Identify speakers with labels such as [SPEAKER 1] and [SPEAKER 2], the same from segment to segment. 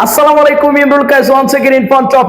[SPEAKER 1] Assalamu alaikum, Imrul Kais once again in front of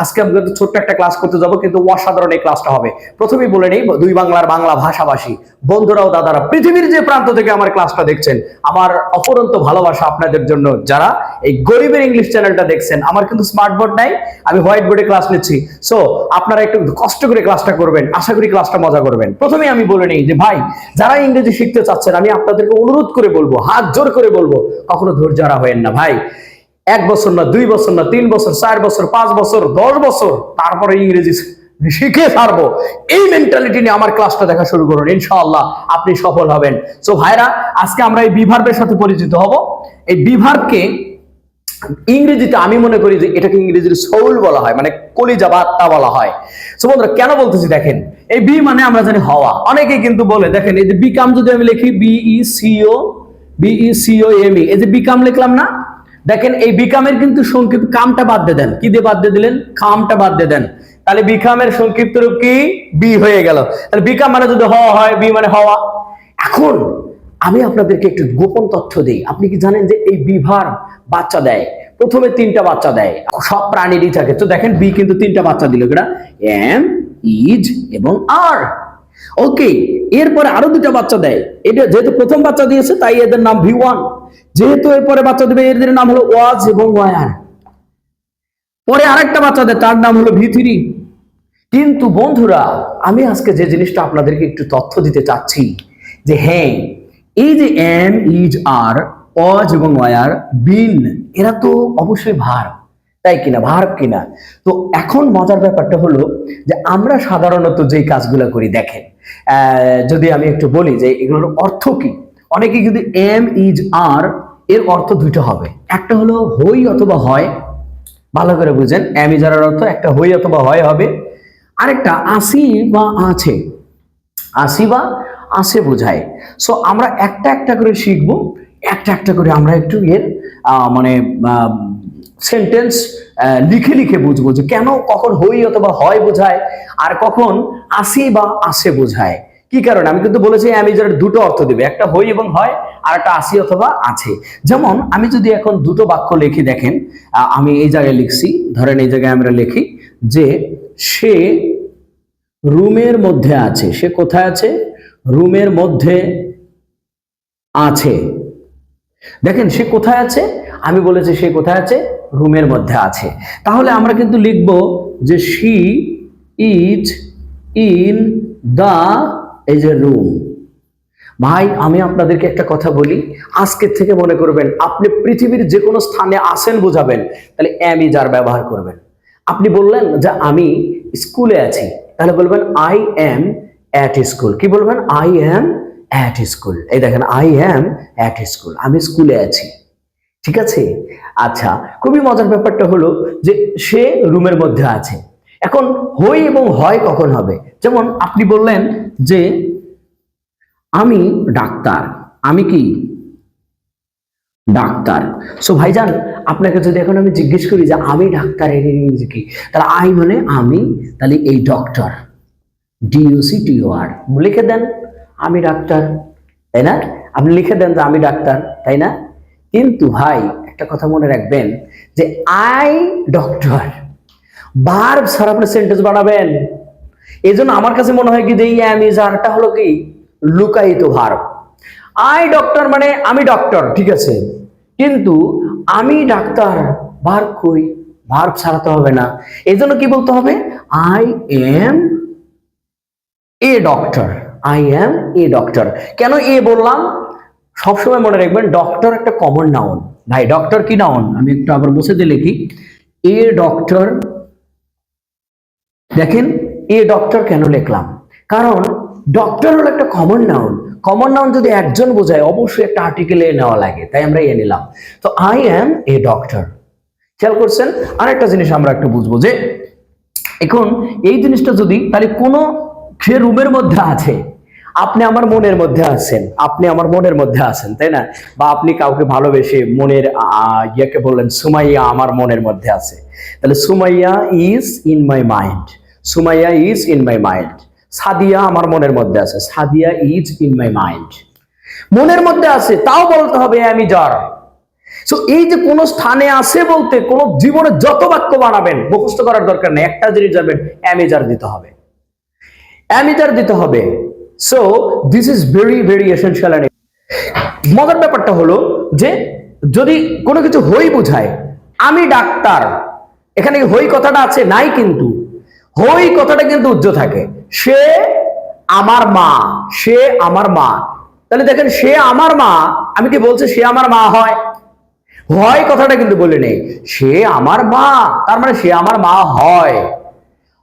[SPEAKER 1] আজকে কিন্তু ছোট্ট একটা ক্লাস করতে যাব কিন্তু অসাধারণ এই ক্লাসটা হবে। প্রথমেই বলে নেই দুই বাংলার বাংলা ভাষাভাষী বন্ধুরা ও দাদারা পৃথিবীর যে প্রান্ত থেকে আমার ক্লাসটা দেখছেন আমার অপরন্ত ভালোবাসা আপনাদের জন্য যারা এই গরিবের ইংলিশ চ্যানেলটা দেখছেন আমার কিন্তু স্মার্ট বোর্ড নাই আমি হোয়াইট বোর্ডে ক্লাস নিচ্ছি। সো আপনারা একটু কষ্ট করে ক্লাসটা করবেন আশা করি ক্লাসটা মজা করবেন। প্রথমেই আমি বলে নিই যে ভাই যারা ইংরেজি শিখতে চাচ্ছেন, আমি আপনাদেরকে অনুরোধ করে বলব, হাত জোর করে বলব, কখনো ধৈর্য হারা হয়েন না ভাই। এক বছর না, দুই বছর না, তিন বছর, চার বছর, পাঁচ বছর, দশ বছর, তারপরে ইংরেজি শিখে ছাড়বো। এই মেন্টালিটি নিয়ে আমার ক্লাসটা দেখা শুরু করুন, ইনশাআল্লাহ আপনি সফল হবেন। সো ভাইরা, আজকে আমরা এই বিভার্বের সাথে পরিচিত হব। এই বিভার্বকে ইংরেজিতে আমি মনে করি যে এটাকে ইংরেজির সৌল বলা হয় মানে কলিজা বা আত্মা বলা হয়। সো বন্ধুরা, কেন বলতেছি দেখেন এই বি মানে আমরা জানি হওয়া। অনেকেই কিন্তু বলে, দেখেন এই যে বিকাম যদি আমি লিখি B E B E C O M E become লিখলাম না? দেখেন এই বিকামের কিন্তু সংক্ষিপ্ত কামটা বাদ দিয়ে দেন। কি দিয়ে বাদ দিয়ে দিলেন? খামটা বাদ দিয়ে দেন। তাহলে বিকামের সংক্ষিপ্ত রূপ কি? বি হয়ে গেল। তাহলে বিকাম মানে যদি হওয়া হয় বি মানে হওয়া। এখন আমি আপনাদেরকে একটু গোপন তথ্য দিই। আপনি কি জানেন যে এই বিভার বাচ্চা দেয়? প্রথমে তিনটা বাচ্চা দেয়। সব প্রাণীরই থাকে। তো দেখেন বি কিন্তু তিনটা বাচ্চা দিল কিনা? এম ইজ এবং আর। ওকে, এরপরে আরও দুটা বাচ্চা দেয়। এটা যেহেতু প্রথম বাচ্চা দিয়েছে, তাই এদের নাম ভি ওয়ান। যেহেতু এরপরে বাচ্চা দেবে, এদের নাম হলো ওয়াজ এবং ওয়ার। পরে আরেকটা বাচ্চা দেয়, তার নাম হলো ভি থ্রি। কিন্তু বন্ধুরা, আমি আজকে যে জিনিসটা আপনাদেরকে একটু তথ্য দিতে চাচ্ছি, যে হ্যাঁ এই যে এম ইজ, আর অজ এবং ওয়ার, বিন, এরা তো অবশ্যই ভার। তাই কিনা ভার কিনা? তো এখন মজার ব্যাপারটা হলো যে আমরা সাধারণত যেই কাজগুলো করি, দেখেন যদি আমি একটু বলি যে এগুলোর অর্থ কি? অনেকে কিন্তু এম ইজ আর এর অর্থ দুইটা হবে। একটা হলো হই অথবা হয়, ভালো করে বুঝেন অ্যামিজারের অর্থ একটা হই অথবা হয় হবে। আরেকটা আসি বা আছে। আসি বা আসে বোঝায়। সো আমরা একটা একটা করে শিখব, একটা একটা করে আমরা একটু এর মানে সেন্টেন্স লিখে লিখে বুঝব যে কেন কখন হই অথবা হয় বোঝায় আর কখন আসি বা আসে বোঝায়। কি কারণে? আমি কিন্তু বলেছি অ্যামিজারের দুটো অর্থ দেবে, একটা হই এবং হয় আর একটা আসি অথবা আছে। যেমন আমি যদি এখন দুটো বাক্য লিখি, দেখেন আমি এই জায়গায় লিখছি, ধরেন এই জায়গায় আমরা লিখি যে সে রুমের মধ্যে আছে। সে কোথায় আছে? রুমের মধ্যে আছে। দেখেন, সে কোথায় আছে? আমি বলেছি সে কোথায় আছে? রুমের মধ্যে আছে। তাহলে আমরা কিন্তু লিখব যে she is in the edge a room ভাই, আমি আপনাদেরকে একটা কথা বলি। আজকের থেকে মনে করবেন, আপনি পৃথিবীর যে কোনো স্থানে আসেন বোঝাবেন, তাহলে অ্যাম ইজ আর ব্যবহার করবেন। আপনি বললেন যে আমি স্কুলে আছি, তাহলে বলবেন আই অ্যাম অ্যাট স্কুল কি বলবেন? আই অ্যাম অ্যাট স্কুল এই দেখেন আই অ্যাম অ্যাট স্কুল আমি স্কুলে আছি। ঠিক আছে? আচ্ছা খুবই মজার ব্যাপারটা হলো যে সে রুমের মধ্যে আছে। এখন হই এবং হয় কখন হবে? যেমন আপনি বললেন যে আমি ডাক্তার, আমি কি? ডাক্তার। সো ভাইজান, আপনাকে যদি এখন আমি জিজ্ঞেস করি যে আমি ডাক্তার, এর ইংরেজি কি? তাহলে আই মানে আমি, তাহলে এই ডক্টর ডিওসি টিওআর লিখে দেন, আমি ডাক্তার, তাই না? আপনি লিখে দেন যে আমি ডাক্তার, তাই না? কিন্তু ভাই, একটা কথা মনে রাখবেন যে আই ডক্টর ভার্ব ছাড়া আপনি সেন্টেন্স বানাবেন। এই জন্য আমার কাছে মনে হয় কি যে এই অ্যামিজারটা হলো কি? লুকায়িত ভার্ব আই ডক্টর মানে আমি ডক্টর ঠিক আছে? কিন্তু আমি ডাক্তার ভার্ব কই? ভার্ব ছাড়াতে হবে না। এই জন্য কি বলতে হবে? I am a doctor I am a doctor কেন এ বললাম? সবসময় মনে রাখবেন ডক্টর একটা কমন নাউন ভাই ডক্টর কি নাউন আমি একটু আবার বসে দিয়ে লিখি। এ ডক্টর দেখেন, এ ডক্টর কেন লিখলাম? কারণ ডক্টর হলো একটা কমন নাউন কমন নাউন যদি একজন বোঝায়, অবশ্যই একটা আর্টিকেল এ নেওয়া লাগে, তাই আমরা এ নিলাম। তো আই অ্যাম এ ডক্টর খেয়াল করছেন? আরেকটা জিনিস আমরা একটু বুঝব যে, এখন এই জিনিসটা যদি তাহলে কোনো সে রুমের মধ্যে আছে আপনি আমার মনের মধ্যে আছেন। আপনি আমার মনের মধ্যে আছেন, তাই না? বা আপনি কাউকে ভালোবেসে মনের ইয়েকে বললেন, সুমাইয়া আমার মনের মধ্যে আছে। তাহলে Sumaiya is in my mind Sumaiya is in my mind Sadia আমার মনের মধ্যে আছে। Sadia is in my mind মনের মধ্যে আছে, তাও বলতে হবে, আমি যার। সো এই যে কোন স্থানে আছে বলতে, কোন জীবনে যত বাক্য বানাবেন, মুখস্থ করার দরকার নেই। একটা জিনিস যাবেন অ্যামিজার দিতে হবে। অ্যামিজার দিতে হবে। So this is very very essential and মজার ব্যাপারটা হলো যে যদি কোনো কিছু হই বোঝায়, আমি ডাক্তার, এখানে হই কথাটা আছে, নাই কিন্তু। হই কথাটা কিন্তু উজ্জ থাকে। সে আমার মা, সে আমার মা। তাহলে দেখেন, সে আমার মা, আমি কি বলছি, সে আমার মা হয়? হয় কথাটা কিন্তু বলে নেই। সে আমার মা, তার মানে সে আমার মা হয়।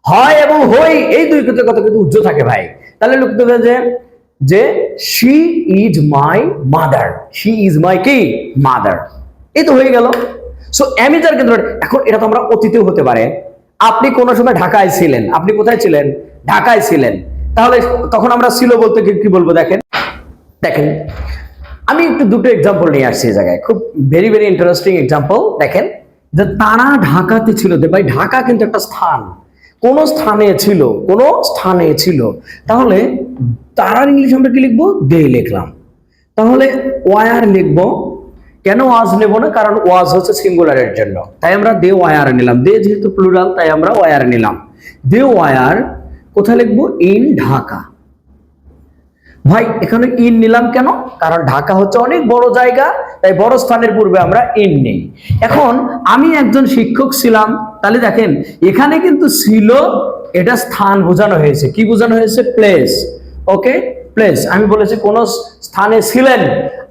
[SPEAKER 1] হয় এবং হই, এই দুই কথা কিন্তু উজ্জ্ব থাকে ভাই। তাহলে লিখতে হবে যে যে she is my mother she is my কি? মাদার এই তো হয়ে গেল। সো অ্যামিজার কিন্তু এখন এটা তো আমরা অতীতেও হতে পারে। আপনি কোন সময় ঢাকায় ছিলেন, আপনি কোথায় ছিলেন? ঢাকায় ছিলেন। তাহলে তখন আমরা ছিল বলতে কি বলব দেখেন? দেখেন, আমি একটু দুটো এক্সাম্পল নিয়ে আসছি এই জায়গায়। খুব ভেরি ভেরি ইন্টারেস্টিং এক্সাম্পল দেখেন, যে তারা ঢাকাতে ছিল। ভাই, ঢাকা কিন্তু একটা স্থান। কোন স্থানে ছিল, কোন স্থানে ছিল, তাহলে তারার ইংলিশ আমরা কি লিখব? দে লিখলাম। তাহলে ওয়ার লিখব। কেন ওয়াজ নেব না? কারণ ওয়াজ হচ্ছে সিঙ্গুলারের জন্য। তাই আমরা দে ওয়ার নিলাম। দে যেহেতু প্লুরাল তাই আমরা ওয়ার নিলাম। দে ওয়ার কোথায় লিখব? ইন ঢাকা। ভাই, এখানে ইন নিলাম কেন? কারণ ঢাকা হচ্ছে অনেক বড় জায়গা। তাই বড় স্থানের পূর্বে আমরা ইন নেই। এখন আমি একজন শিক্ষক ছিলাম, তাহলে দেখেন, এখানে কিন্তু ছিল, এটা স্থান বোঝানো হয়েছে। কি বোঝানো হয়েছে? প্লেস ওকে প্লেস আমি বলেছি কোন স্থানে ছিলেন,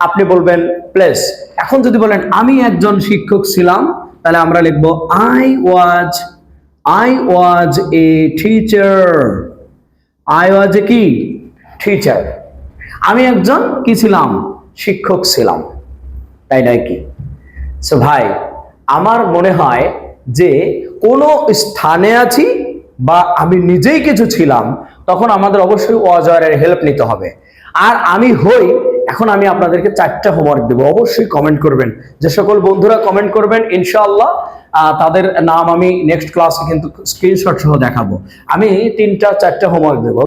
[SPEAKER 1] আপনি বলবেন প্লেস এখন যদি বলেন, আমি একজন শিক্ষক ছিলাম, তাহলে আমরা লিখব I was I was a teacher I was a কি? টিচার আমি একজন কি ছিলাম? শিক্ষক ছিলাম। তাই নয় কি? সো ভাই, আমার মনে হয় যে কোনো স্থানে আছি বা আমি নিজেই কিছু ছিলাম, তখন আমাদের অবশ্যই অজয়ের হেল্প নিতে হবে। আর আমি হই, এখন আমি আপনাদেরকে চারটা হোমওয়ার্ক দেবো। অবশ্যই কমেন্ট করবেন। যে সকল বন্ধুরা কমেন্ট করবেন, ইনশাআল্লাহ তাদের নাম আমি নেক্সট ক্লাসে কিন্তু স্ক্রিনশট সহ দেখাবো। আমি তিনটা, চারটা হোমওয়ার্ক দেবো।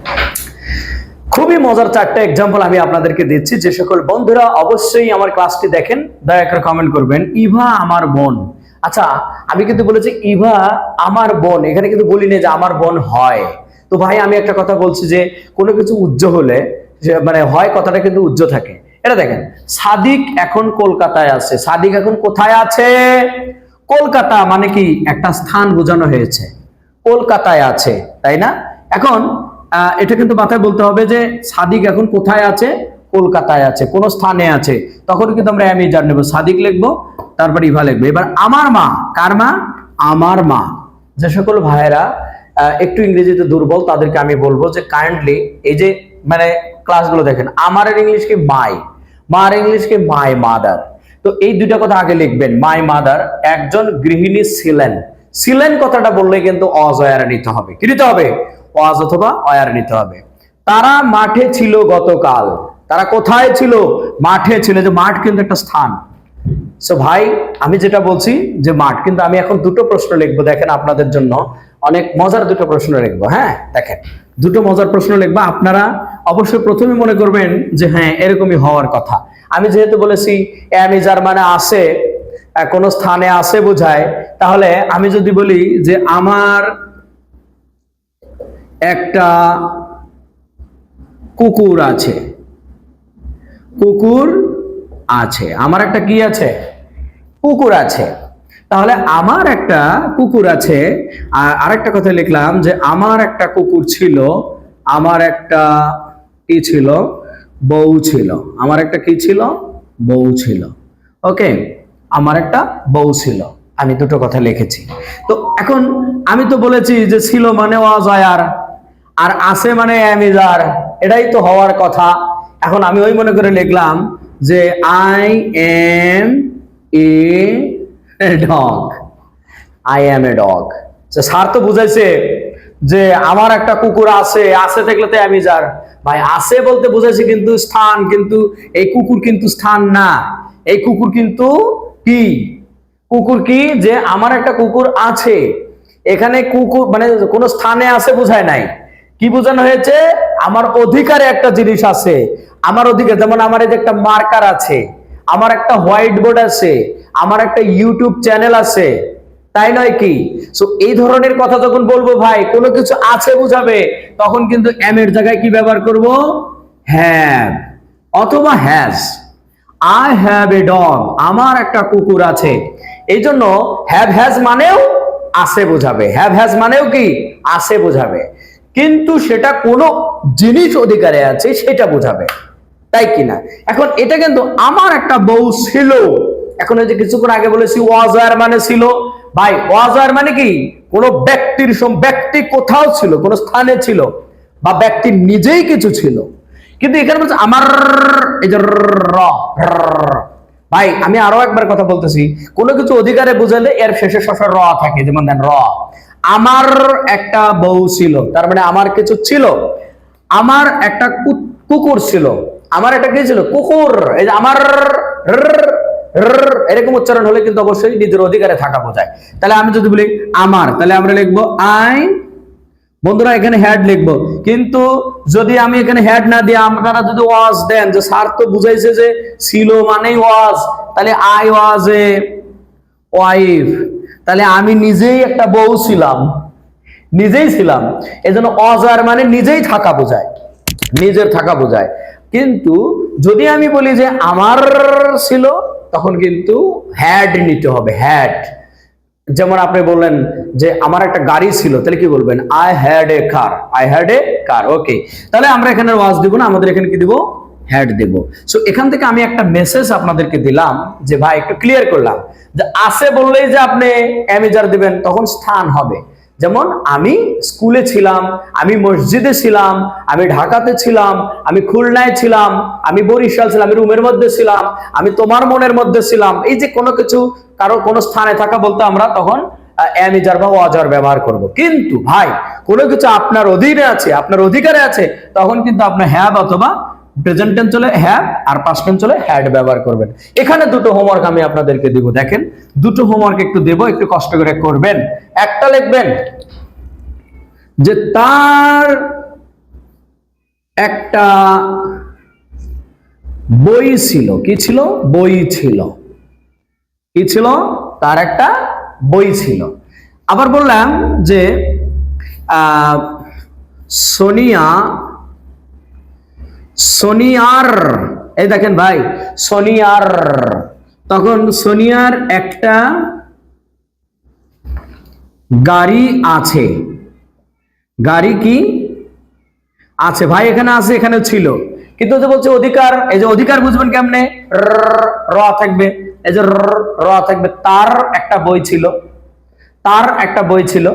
[SPEAKER 1] খুবই মজার চারটা এক্সাম্পল আমি আপনাদেরকে দিচ্ছি। যে সকল বন্ধুরা অবশ্যই আমার ক্লাসটি দেখেন, দয়া করে কমেন্ট করবেন। ইভা আমার বোন। আচ্ছা আমি কিন্তু বলেছি, ইভা আমার বোন। এখানে কিন্তু বলি না যে আমার বোন হয়। তো ভাই, আমি একটা কথা বলছি যে, কোনো কিছু উজ্জ্ব হলে, যে মানে হয় কথাটা কিন্তু উজ্জ্ব থাকে। এটা দেখেন, সাদিক এখন কলকাতায় আছে। সাদিক এখন কোথায় আছে? কলকাতা মানে কি? একটা স্থান বোঝানো হয়েছে। কলকাতায় আছে, তাই না? এখন এটা কিন্তু মাথায় বলতে হবে যে সাদিক এখন কোথায় আছে? কলকাতায় আছে, কোন স্থানে আছে। তখন কিন্তু আমরা আমি জান নেব। সাদিক লিখব, তারপর ইভা লিখব। এবার আমার মা, কার মা? আমার মা। যে সকল ভাইয়েরা একটু ইংরেজিতে দুর্বল, তাদেরকে আমি বলব যে কাইন্ডলি এই যে মানে ক্লাসগুলো দেখেন, আমার ইংলিশ কি? মাই মার ইংলিশ কি? মাই মাদার তো এই দুইটা কথা আগে লিখবেন। মাই মাদার একজন গৃহিণী ছিলেন। ছিলেন কথাটা বললে কিন্তু অজয়ারা নিতে হবে। কি নিতে হবে? অজ অথবা অয়ার নিতে হবে। তারা মাঠে ছিল গতকাল। তারা কোথায় ছিল? মাঠে ছিল। যে মাঠ কিন্তু একটা স্থান। সো ভাই আমি যেটা বলছি যে মাঠ কিন্তু আমি এখন দুটো প্রশ্ন লিখব দেখেন আপনাদের জন্য। অনেক মজার দুটো প্রশ্ন লিখব হ্যাঁ? দেখেন দুটো মজার প্রশ্ন লিখব। আপনারা অবশ্যই প্রথমে মনে করবেন যে হ্যাঁ এরকমই হওয়ার কথা। আমি যেহেতু বলেছি অ্যামি যার মানে আহ, কোন স্থানে আছে বোঝায় তাহলে আমি যদি বলি যে আমার একটা কুকুর আছে। কুকুর আছে। আমার একটা কি আছে? কুকুর আছে। তাহলে আমার একটা কুকুর আছে। আর আরেকটা কথা লিখলাম যে আমার একটা কুকুর ছিল, আমার একটা কি ছিল? বউ ছিল। আমার একটা কি ছিল? বউ ছিল। ওকে? আমার একটা বউ ছিল। আমি দুটো কথা লিখেছি। তো এখন আমি তো বলেছি যে ছিল মানে অজয়ার আর আছে মানে অ্যামিজার, এটাই তো হওয়ার কথা। এখন আমি ওই মনে করে লিখলাম যে I am a dog I am a dog sir তো বুঝাইছে যে আমার একটা কুকুর আছে আছে থাকলে তো যার ভাই, আছে বলতে বুঝাইছে কিন্তু স্থান, কিন্তু এই কুকুর কিন্তু স্থান না। এই কুকুর কিন্তু কি? কুকুর কি? যে আমার একটা কুকুর আছে। এখানে কুকুর মানে কোন স্থানে আছে বোঝায় নাই। কি বোঝানো হয়েছে? আমার অধিকারে একটা জিনিস আছে। আমার অধিকার, যেমন আমার এই যে একটা মার্কার আছে, আমার একটা হোয়াইট বোর্ড আছে, আমার একটা ইউটিউব চ্যানেল আছে, তাই নয় কি? সো এই ধরনের কথা যখন বলব ভাই, কোনো কিছু আছে বুঝাবে, তখন কিন্তু এম এর জায়গায় কি ব্যবহার করব? হ্যাভ অথবা has I have a dog আমার একটা কুকুর আছে। এই জন্য হ্যাভ হ্যাজ মানেও আছে বোঝাবে। হ্যাভ হ্যাজ মানেও কি? আছে বোঝাবে। কিন্তু সেটা কোনো জিনিস অধিকারে আছে সেটা বোঝাবে তাই কিনা এখন এটা কিন্তু আমার একটা বউ ছিল এখন যে কিছুক্ষণ আগে বলেছি ওয়াজার মানে ছিল ভাই ওয়াজার মানে কি কোন ব্যক্তির ব্যক্তি কোথাও ছিল কোন স্থানে ছিল বা ব্যক্তি নিজেই কিছু ছিল কিন্তু এখানে বলছে আমার র। ভাই, আমি আরও একবার কথা বলতেছি। কোনো কিছু অধিকারে বুঝালে এর শেষে শেষে র থাকে, যেমন দেন র। আমার একটা বউ ছিল, তার মানে আমার কিছু ছিল। আমার একটা কুকুর ছিল। আমার একটা কি ছিল? কুকুর। এই যে আমার এরকম উচ্চারণ হলে কিন্তু অবশ্যই নিজের অধিকারে থাকা বোঝায়। তাহলে আমি যদি বলি আমার, তাহলে আমরা লিখব আই বন্ধুরা, এখানে হ্যাড লিখব। কিন্তু যদি আমি এখানে হ্যাড না দিয়ে আপনারা যদি ওয়াজ দেন, যে স্যার তো বুঝাইছে যে ছিল মানেই ওয়াজ, তাহলে আই ওয়াজ এ ওয়াইফ তাহলে আমি নিজেই একটা বউ ছিলাম, নিজেই ছিলাম। এজন্য অজার মানে নিজেই থাকা বোঝায়, নিজের থাকা বোঝায়। কিন্তু যদি আমি বলি যে আমার ছিল, তখন কিন্তু হ্যাড নিতে হবে হ্যাড যেমন আপনি বললেন যে আমার একটা গাড়ি ছিল, তাহলে কি বলবেন? I had a car I had a car okay তাহলে আমরা এখানে ওয়াজ দিব না, আমাদের এখানে কি দিব? Had Dev. সো এখান থেকে আমি একটা মেসেজ আপনাদেরকে দিলাম যে ভাই, একটু ক্লিয়ার করলাম। যে আসে বললেই যে আপনি অ্যামেজার দিবেন, তখন স্থান হবে। যেমন আমি স্কুলে ছিলাম, আমি মসজিদে ছিলাম, আমি ঢাকাতে ছিলাম, আমি খুলনায় ছিলাম, আমি বরিশাল ছিলাম, আমি রুমের মধ্যে ছিলাম, আমি তোমার মনের মধ্যে ছিলাম। এই যে কোনো কিছু কারও কোনো স্থানে থাকা বলতে আমরা তখন অ্যামিজার বা ওয়াজার ব্যবহার করব। কিন্তু ভাই, কোনো কিছু আপনার অধীনে আছে, আপনার অধিকারে আছে, তখন কিন্তু আপনার হ্যাভ অথবা প্রেজেন্ট টেন্স চলে হ্যাভ আর পাস্ট টেন্স চলে হ্যাড ব্যবহার করবেন। এখানে দুটো হোমওয়ার্ক আমি আপনাদেরকে দিব। দেখেন, দুটো হোমওয়ার্ক একটু দেব, একটু কষ্ট করে করবেন। একটা লিখবেন যে তার একটা বই ছিল। কি ছিল? বই ছিল। কি ছিল? তার একটা বই ছিল। আবার বললাম যে সোনিয়া সোনিয়ার, এই দেখেন ভাই, সোনিয়ার। তখন সোনিয়ার একটা গাড়ি আছে। গাড়ি কি? আছে ভাই, এখানে আছে এখানে ছিল। কিন্তু যে বলছে অধিকার, এই যে অধিকার বুঝবেন কেমনে? র- থাকবে। এই যে র থাকবে। তার একটা বই ছিল। তার একটা বই ছিল।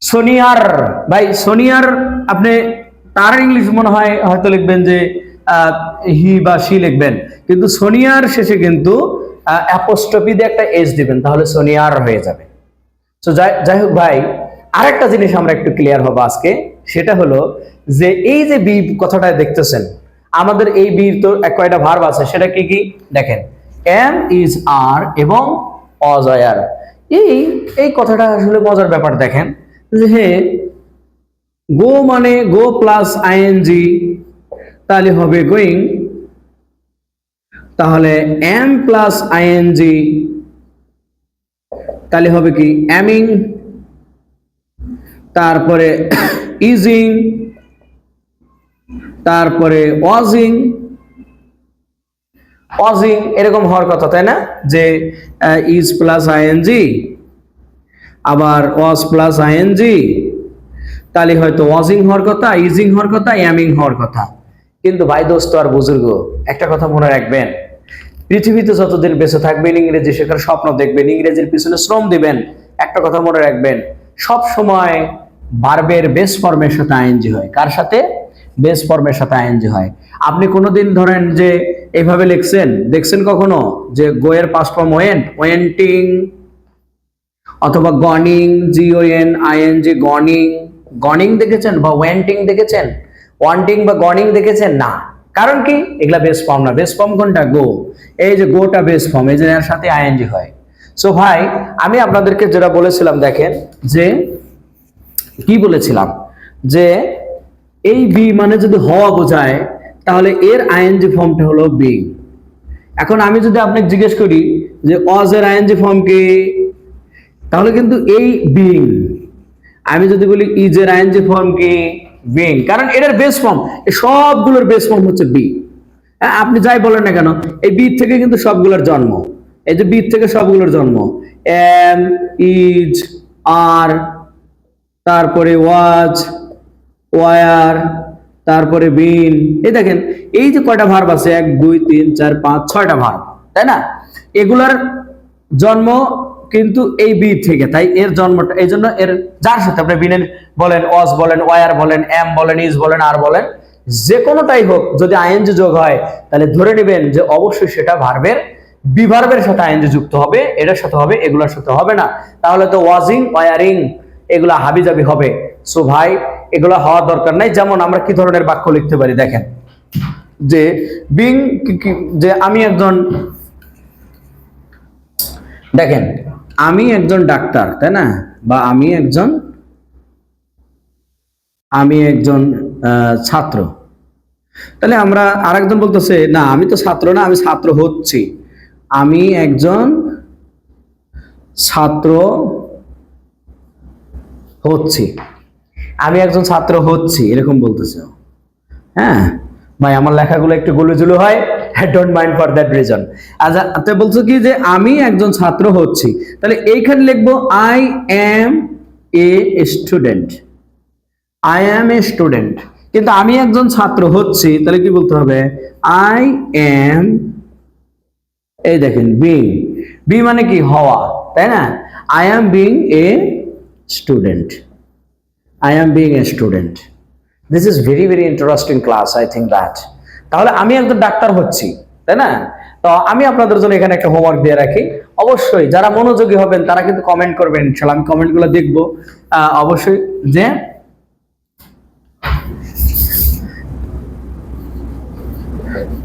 [SPEAKER 1] সোনিয়ার, ভাই, সোনিয়ার আপনি তার ইংলিশ মনে হয় হয়তো লিখবেন যে হি বা সি লিখবেন। কিন্তু সোনিয়ার শেষে কিন্তু অ্যাপোস্টপি দিয়ে একটা এস দিবেন, তাহলে সোনিয়ার হয়ে যাবে। তো যাই হোক ভাই, আরেকটা জিনিস আমরা একটু ক্লিয়ার হব আজকে, সেটা হলো যে এই যে বি কথাটা দেখতেছেন, আমাদের এই বীর তো কয়টা ভার্ব আছে, সেটা কি কি? দেখেন এম ইজ আর এবং অজয়ার। এই এই কথাটা আসলে মজার ব্যাপার দেখেন, যে গো মানে গো প্লাস আইএনজি তাহলে হবে গোয়িং। তাহলে এম প্লাস আইএনজি তাহলে হবে কি অ্যামিং। তারপরে ইজিং। তারপরে ওয়াজিং। ওয়াজিং এরকম হওয়ার কথা, তাই না? যে ইজ প্লাস আইএনজি আবার ওয়াজ প্লাস আইএনজি তাহলে হয়তো ওয়াজিং হওয়ার কথা, ইজিং হওয়ার কথা অ্যামিং হওয়ার কথা। কিন্তু ভাই দোস্ত আর বুজুর্গ, একটা কথা মনে রাখবেন, পৃথিবীতে যতদিন বেঁচে থাকবেন, ইংরেজি শেখার স্বপ্ন দেখবেন, ইংরেজির পিছনে শ্রম দিবেন, একটা কথা মনে রাখবেন, সব সময় ভার্বের বেস ফর্মের সাথে আইএনজি হয়। কার সাথে? বেস ফর্মের সাথে আইএনজি হয়। আপনি কোনোদিন ধরেন যে এইভাবে লিখছেন, দেখছেন কখনো? যে গোয়ের পাস ফর্ম ওয়েন্ট ওয়েন্টিং অথবা গনিং জিওএন আইএনজি গনিং গনিং দেখেছেন বা ওয়েন্টিং দেখেছেন? ওয়ান্টিং বা গনিং দেখেছেন? না। কারণ কি? এগুলা বেস ফর্ম না। বেস ফর্ম কোনটা? গো এই যে গোটা বেস ফর্ম এই যে এর সাথে আইএনজি হয়। সো ভাই, আমি আপনাদেরকে যেটা বলেছিলাম, দেখেন, যে কি বলেছিলাম? যে এই বি মানে যদি হওয়া বোঝায়, তাহলে এর আইএনজি ফর্মটা হলো বি এখন আমি যদি আপনাকে জিজ্ঞেস করি যে অজ এর আইএনজি ফর্ম কি? তাহলে কিন্তু এই বিং আমি যদি বলি ইজের এর আইএনজি ফর্ম কি? বিং কারণ এটার বেস ফর্ম সবগুলোর বেস ফর্ম হচ্ছে বি হ্যাঁ, আপনি যাই বলেন না কেন এই বি থেকে কিন্তু সবগুলোর জন্ম। এই যে বি থেকে সবগুলোর জন্ম। এম ইজ আর তারপরে ওয়াজ ওয়ার তারপরে বিন এই দেখেন এই যে কয়টা ভার্ব আছে? এক দুই তিন চার পাঁচ ছয়টা ভার্ব তাই না? এগুলার জন্ম কিন্তু এই বি থেকে, তাই এর জন্মটা, এই জন্য এর যার সাথে আপনি বিনের বলেন ওয়াজ বলেন, ওয়ার বলেন, এম বলেন, ইজ বলেন, আর বলেন, যে কোনোটাই হোক, যদি আইএনজি যোগ হয়, তাহলে ধরে নেবেন যে অবশ্যই সেটা ভার্বের বিভার্বের সাথে আইএনজি যুক্ত হবে, এটার সাথে হবে, এগুলোর সাথে হবে না। তাহলে তো ওয়াজিং, ওয়ারিং, এগুলা হাবিজাবি হবে। সো ভাই, এগুলো হওয়ার দরকার নাই। যেমন আমরা কি ধরনের বাক্য লিখতে পারি, দেখেন। যে বিং যে আমি একজন, দেখেন আমি একজন ডাক্তার, তাই না? বা আমি একজন আমি একজন ছাত্র। তাহলে আমরা আরেকজন বলতেছে, না, আমি তো ছাত্র না, আমি ছাত্র হচ্ছি। আমি একজন ছাত্র হচ্ছি। আমি একজন ছাত্র হচ্ছি, এরকম বলতেছে। হ্যাঁ? ভাই, আমার লেখাগুলো একটু গুলুজুলু হয়। Don't mind for that reason আচ্ছা বলছো কি যে আমি একজন ছাত্র হচ্ছি। তাহলে এইখানে লিখব I am a student I am a student কিন্তু আমি একজন ছাত্র হচ্ছি, তাহলে কি বলতে হবে? আই এম এই দেখেন বিং বি মানে কি? হওয়া, তাই না? I am being a student I am being a student this is very very interesting class I think that তাহলে আমি একজন ডাক্তার হচ্ছি, তাই না? তো আমি আপনাদের জন্য এখানে একটা হোমওয়ার্ক দিয়ে রাখি। অবশ্যই যারা মনোযোগী হবেন, তারা কিন্তু কমেন্ট করবেন ইনশাল্লাহ আমি কমেন্টগুলো দেখব। অবশ্যই যে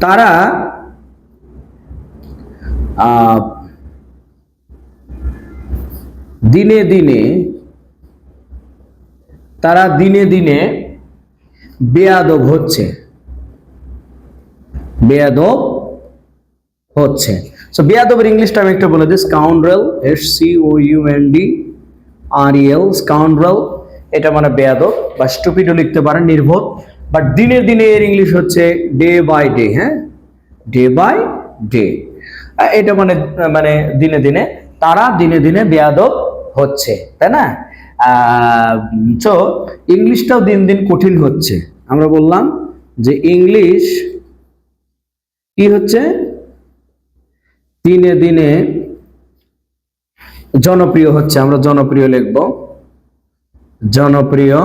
[SPEAKER 1] তারা দিনে দিনে, তারা দিনে দিনে বেয়াদব হচ্ছে। বেয়াদব হচ্ছে। সো বেয়াদবের ইংলিশটা আমি একটা বলে দিই scoundrel S C O U N D R L scoundrel এটা মানে বেয়াদব বা স্টুপিডও লিখতে পারেন নির্বোধ বাট দিনে দিনে এর ইংলিশ হচ্ছে ডে বাই ডে হ্যাঁ? ডে বাই ডে এটা মানে মানে দিনে দিনে, তারা দিনে দিনে বেয়াদব হচ্ছে, তাই না? সো ইংলিশটাও দিন দিন কঠিন হচ্ছে। আমরা বললাম যে ইংলিশ কি হচ্ছে? দিনে দিনে জনপ্রিয় হচ্ছে। আমরা জনপ্রিয় লিখব। জনপ্রিয়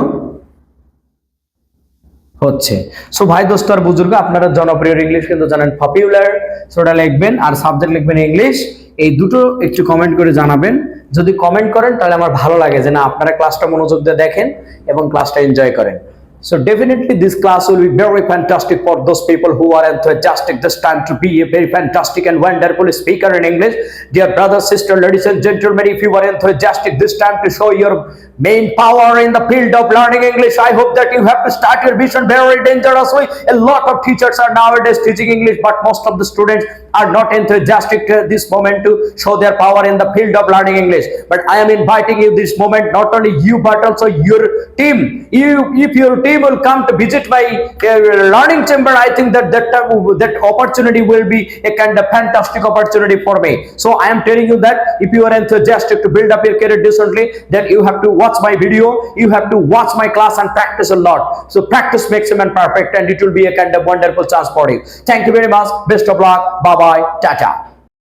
[SPEAKER 1] হচ্ছে। সো ভাই দোস্ত আর বুজুর্গ, আপনারা জনপ্রিয় ইংলিশ কিন্তু জানেন পপুলার সোটা লিখবেন আর সাবজেক্ট লিখবেন ইংলিশ। এই দুটো একটু কমেন্ট করে জানাবেন যদি কমেন্ট করেন তাহলে আমার ভালো লাগে যে না আপনারা ক্লাসটা মনোযোগ দিয়ে দেখেন এবং ক্লাসটা এনজয় করেন So definitely this class will be very fantastic for those people who are enthusiastic this time to be a very fantastic and wonderful speaker in English. Dear brothers, sisters, ladies and gentlemen, if you are enthusiastic this time to show your main power in the field of learning English, I hope that you have to start your vision very dangerously. A lot of teachers are nowadays teaching English, but most of the students are not enthusiastic this moment to show their power in the field of learning English. But I am inviting you this moment, not only you, but also your team. You, if your team will come to visit my uh, learning chamber, I think that that, time, that opportunity will be a kind of fantastic opportunity for me. So I am telling you that if you are enthusiastic to build up your career decently, then you have to watch my video, you have to watch my class and practice a lot. So practice makes a man perfect and it will be a kind of wonderful chance for you. Thank you very much. Best of luck. Bye bye by Tata.